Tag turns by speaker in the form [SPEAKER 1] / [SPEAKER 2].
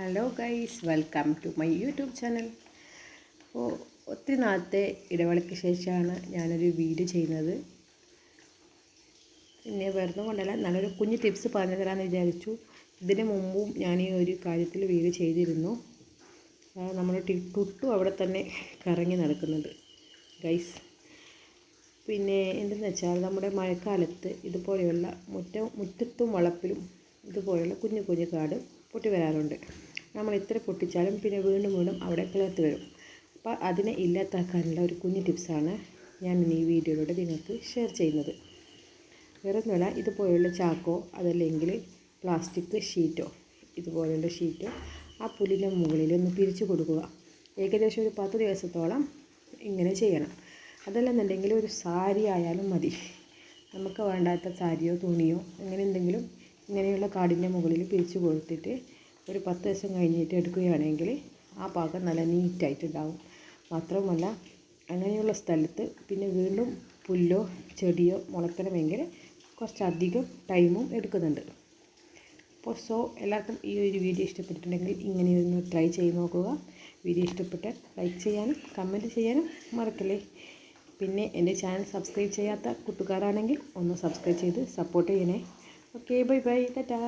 [SPEAKER 1] Hello guys welcome to my YouTube channel അപ്പോൾ ഒത്തിരി നാളത്തെ ഇടവേളയ്ക്ക് ശേഷമാണ് ഞാനൊരു വീഡിയോ ചെയ്യുന്നത്. പിന്നെ വെറുതെ കൊണ്ടല്ല നല്ലൊരു കുഞ്ഞ് ടിപ്സ് പറഞ്ഞു തരാമെന്ന് വിചാരിച്ചു. ഇതിന് മുമ്പും ഞാൻ ഈ ഒരു കാര്യത്തിൽ വീഡിയോ ചെയ്തിരുന്നു. നമ്മുടെ ടുട്ടു അവിടെ തന്നെ കറങ്ങി നടക്കുന്നത് ഗൈസ് പിന്നെ എന്തെന്ന് വെച്ചാൽ നമ്മുടെ മഴക്കാലത്ത് ഇതുപോലെയുള്ള മുറ്റ മുറ്റത്തും വളപ്പിലും ഇതുപോലെയുള്ള കുഞ്ഞു കുഞ്ഞു കാട് പൊട്ടി വരാറുണ്ട്. നമ്മൾ എത്ര പൊട്ടിച്ചാലും പിന്നെ വീണ്ടും വീണ്ടും അവിടെ കിളർത്ത് വരും. അപ്പോൾ അതിനെ ഇല്ലാതാക്കാനുള്ള ഒരു കുഞ്ഞു ടിപ്സാണ് ഞാൻ ഇന്ന് ഈ വീഡിയോയിലൂടെ നിങ്ങൾക്ക് ഷെയർ ചെയ്യുന്നത്. വേറൊന്നുമല്ല ഇതുപോലെയുള്ള ചാക്കോ അതല്ലെങ്കിൽ പ്ലാസ്റ്റിക് ഷീറ്റോ ഇതുപോലെയുള്ള ഷീറ്റോ ആ പുല്ലിന്റെ മുകളിൽ ഒന്ന് പിരിച്ചു കൊടുക്കുക. ഏകദേശം ഒരു പത്ത് ദിവസത്തോളം ഇങ്ങനെ ചെയ്യണം. അതല്ലെന്നുണ്ടെങ്കിൽ ഒരു സാരി ആയാലും മതി. നമുക്ക് വേണ്ടാത്ത സാരിയോ തുണിയോ അങ്ങനെ എന്തെങ്കിലും ഇങ്ങനെയുള്ള കാടിന്റെ മുകളിൽ പിരിച്ചു കൊടുത്തിട്ട് ഒരു പത്ത് ദിവസം കഴിഞ്ഞിട്ട് എടുക്കുകയാണെങ്കിൽ ആ പാകം നല്ല നീറ്റായിട്ടുണ്ടാവും. മാത്രവുമല്ല അങ്ങനെയുള്ള സ്ഥലത്ത് പിന്നെ വീണ്ടും പുല്ലോ ചെടിയോ മുളയ്ക്കണമെങ്കിൽ കുറച്ചധികം ടൈമും എടുക്കുന്നുണ്ട്. അപ്പോൾ സോ എല്ലാവർക്കും ഈ ഒരു വീഡിയോ ഇഷ്ടപ്പെട്ടിട്ടുണ്ടെങ്കിൽ ഇങ്ങനെയൊന്ന് ട്രൈ ചെയ്ത് നോക്കുക. വീഡിയോ ഇഷ്ടപ്പെട്ടാൽ ലൈക്ക് ചെയ്യാനും കമന്റ് ചെയ്യാനും മറക്കല്ലേ? പിന്നെ എന്റെ ചാനൽ സബ്സ്ക്രൈബ് ചെയ്യാത്ത കൂട്ടുകാരാണെങ്കിൽ ഒന്ന് സബ്സ്ക്രൈബ് ചെയ്ത് സപ്പോർട്ട് ചെയ്യണേ. Okay bye bye tata.